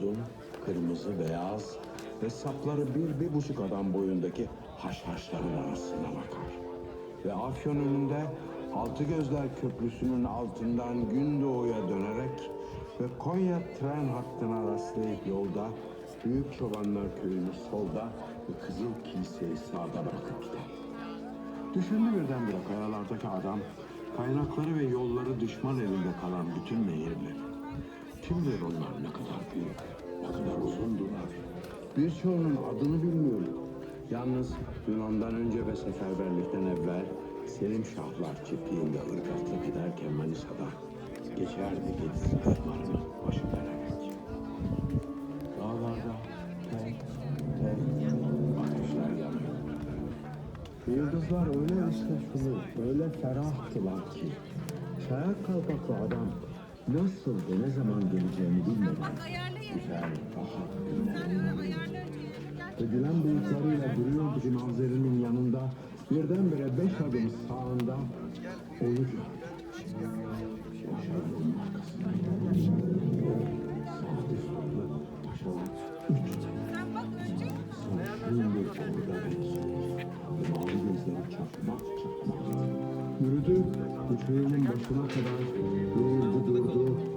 altın, kırmızı, beyaz ve sapları bir, bir buçuk adam boyundaki haşhaşların arasına bakar. Ve Afyon önünde Altı Gözler Köprüsü'nün altından Gündoğu'ya dönerek ve Konya tren hattına rastlayıp yolda Büyük Çobanlar Köyü'nü solda ve Kızıl Kilise'yi sağda bırakıp gider. Düşündü birdenbire kayalardaki adam, kaynakları ve yolları düşman elinde kalan bütün nehirleri. Kim bilir onlar ne kadar büyük, ne kadar uzundular. Birçoğunun adını bilmiyorum. Yalnız Yunan'dan önce ve seferberlikten evvel Selim Şahlar çiftliğinde ırgatlık ederken Manisa'da geçerdi Gediz kızlarını başı dönerek. Dağlarda tek tek ateşler yanıyor. Yıldızlar öyle ıslaşılı, öyle ferahtılar ki çayak kalpaklı adam nasıl ve ne zaman geleceğini bilmeden güzel, rahat gülen bulutlarıyla duruyordu ki manzarının yanında birdenbire beş adım sağında onu gördü. Boşalığın arkasında. Sade sollu, taşalı, üç bir orada bekliyor. 주인님 모시고 제가 네, 늘 모두 모두.